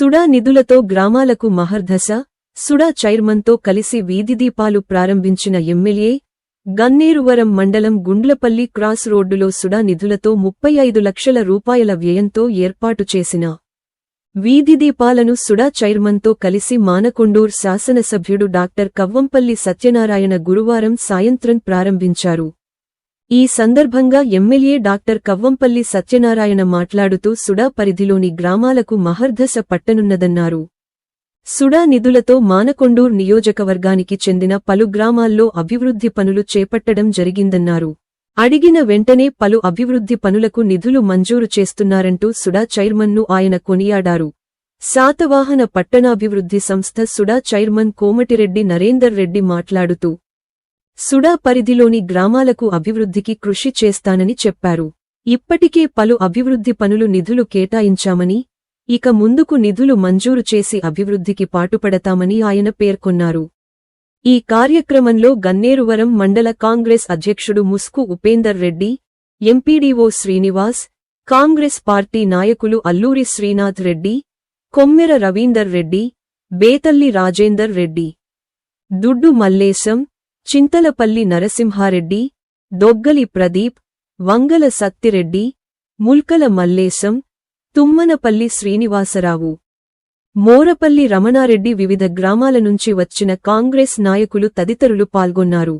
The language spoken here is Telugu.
సుడా నిధులతో గ్రామాలకు మహర్దశ సుడా చైర్మన్తో కలిసి వీధిదీపాలు ప్రారంభించిన ఎమ్మెల్యే గన్నేరువరం మండలం గుండ్లపల్లి క్రాస్ రోడ్డులో సుడా నిధులతో ముప్పై ఐదు లక్షల రూపాయల వ్యయంతో ఏర్పాటు చేసిన వీధిదీపాలను సుడా చైర్మన్తో కలిసి మానకొండూర్ శాసనసభ్యుడు డాక్టర్ కవ్వంపల్లి సత్యనారాయణ గురువారం సాయంత్రం ప్రారంభించారు. ఈ సందర్భంగా ఎమ్మెల్యే డాక్టర్ కవ్వంపల్లి సత్యనారాయణ మాట్లాడుతూ సుడా పరిధిలోని గ్రామాలకు మహర్దశ పట్టనున్నదన్నారు. సుడా నిధులతో మానకొండూర్ నియోజకవర్గానికి చెందిన పలు గ్రామాల్లో అభివృద్ధి పనులు చేపట్టడం జరిగిందన్నారు. అడిగిన వెంటనే పలు అభివృద్ధి పనులకు నిధులు మంజూరు చేస్తున్నారంటూ సుడా చైర్మన్ను ఆయన కొనియాడారు. శాతవాహన పట్టణాభివృద్ధి సంస్థ సుడా చైర్మన్ కోమటిరెడ్డి నరేందర్ రెడ్డి మాట్లాడుతూ సుడా పరిధిలోని గ్రామాలకు అభివృద్ధికి కృషి చేస్తానని చెప్పారు. ఇప్పటికే పలు అభివృద్ధి పనులు నిధులు కేటాయించామని ఇక ముందుకు నిధులు మంజూరు చేసి అభివృద్ధికి పాటుపడతామని ఆయన పేర్కొన్నారు. ఈ కార్యక్రమంలో గన్నేరువరం మండల కాంగ్రెస్ అధ్యక్షుడు ముస్కు ఉపేందర్ రెడ్డి ఎంపీడీఓ శ్రీనివాస్ కాంగ్రెస్ పార్టీ నాయకులు అల్లూరి శ్రీనాథ్ రెడ్డి కొమ్మెర రవీందర్ రెడ్డి బేతల్లి రాజేందర్ రెడ్డి దుడ్డు మల్లేశం చింతలపల్లి నరసింహారెడ్డి దొగ్గలి ప్రదీప్ వంగల సత్తిరెడ్డి ముల్కల మల్లేశం తుమ్మనపల్లి శ్రీనివాసరావు. మోరపల్లి రమణారెడ్డి వివిధ గ్రామాల నుంచి వచ్చిన కాంగ్రెస్ నాయకులు తదితరులు పాల్గొన్నారు.